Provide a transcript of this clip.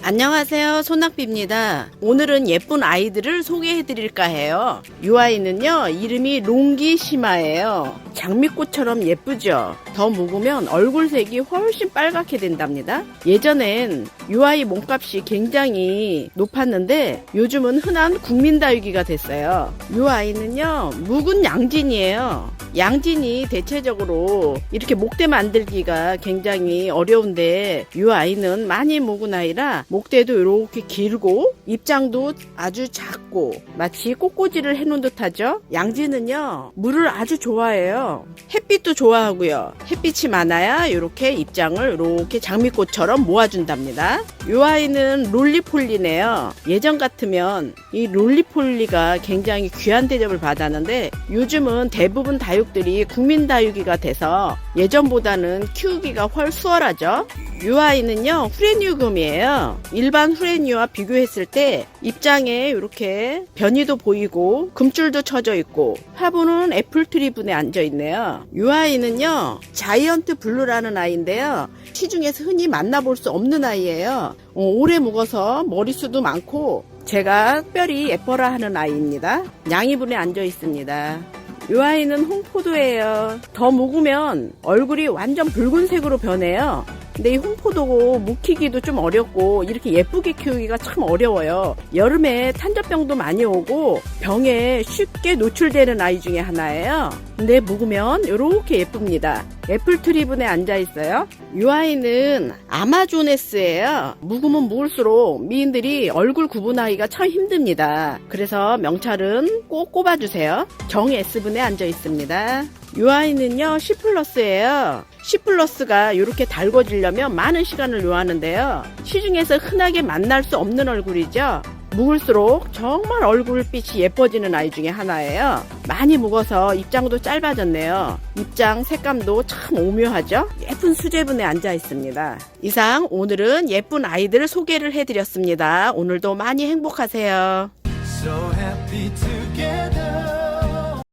안녕하세요. 소낙비입니다. 오늘은 예쁜 아이들을 소개해 드릴까 해요. 이 아이는요, 이름이 롱기시마예요. 장미꽃처럼 예쁘죠? 더 묵으면 얼굴색이 훨씬 빨갛게 된답니다. 예전엔 이 아이 몸값이 굉장히 높았는데 요즘은 흔한 국민다육이가 됐어요. 이 아이는요, 묵은 양진이에요. 양진이 대체적으로 이렇게 목대 만들기가 굉장히 어려운데 이 아이는 많이 묵은 아이라 목대도 이렇게 길고 입장도 아주 작고 마치 꽃꽂이를 해놓은 듯하죠. 양진은요 물을 아주 좋아해요. 햇빛도 좋아하고요. 햇빛이 많아야 이렇게 입장을 이렇게 장미꽃처럼 모아준답니다. 이 아이는 롤리폴리네요. 예전 같으면 이 롤리폴리가 굉장히 귀한 대접을 받았는데 요즘은 대부분 다육 들이 국민 다육이가 돼서 예전보다는 키우기가 훨 수월하죠. 이 아이는요 후레뉴금이에요. 일반 후레뉴와 비교했을 때 입장에 이렇게 변이도 보이고 금줄도 쳐져 있고 화분은 애플트리 분에 앉아 있네요. 이 아이는요 자이언트 블루라는 아이인데요. 시중에서 흔히 만나볼 수 없는 아이예요. 어, 오래 묵어서 머리수도 많고 제가 특별히 예뻐라 하는 아이입니다. 양이분에 앉아 있습니다. 이 아이는 홍포도예요. 더 묵으면 얼굴이 완전 붉은색으로 변해요. 근데 이 홍포도 묵히기도 좀 어렵고 이렇게 예쁘게 키우기가 참 어려워요. 여름에 탄저병도 많이 오고 병에 쉽게 노출되는 아이 중에 하나예요. 근데 묵으면 이렇게 예쁩니다. 애플트리 분에 앉아 있어요. 이 아이는 아마조네스예요. 묵으면 묵을수록 미인들이 얼굴 구분하기가 참 힘듭니다. 그래서 명찰은 꼭 꼽아주세요. 정 S분에 앉아 있습니다. 이 아이는요, C 플러스예요. C 플러스가 이렇게 달궈지려면 많은 시간을 요하는데요. 시중에서 흔하게 만날 수 없는 얼굴이죠. 묵을수록 정말 얼굴빛이 예뻐지는 아이 중에 하나예요. 많이 묵어서 입장도 짧아졌네요. 입장 색감도 참 오묘하죠? 예쁜 수제분에 앉아 있습니다. 이상 오늘은 예쁜 아이들 소개를 해드렸습니다. 오늘도 많이 행복하세요. So.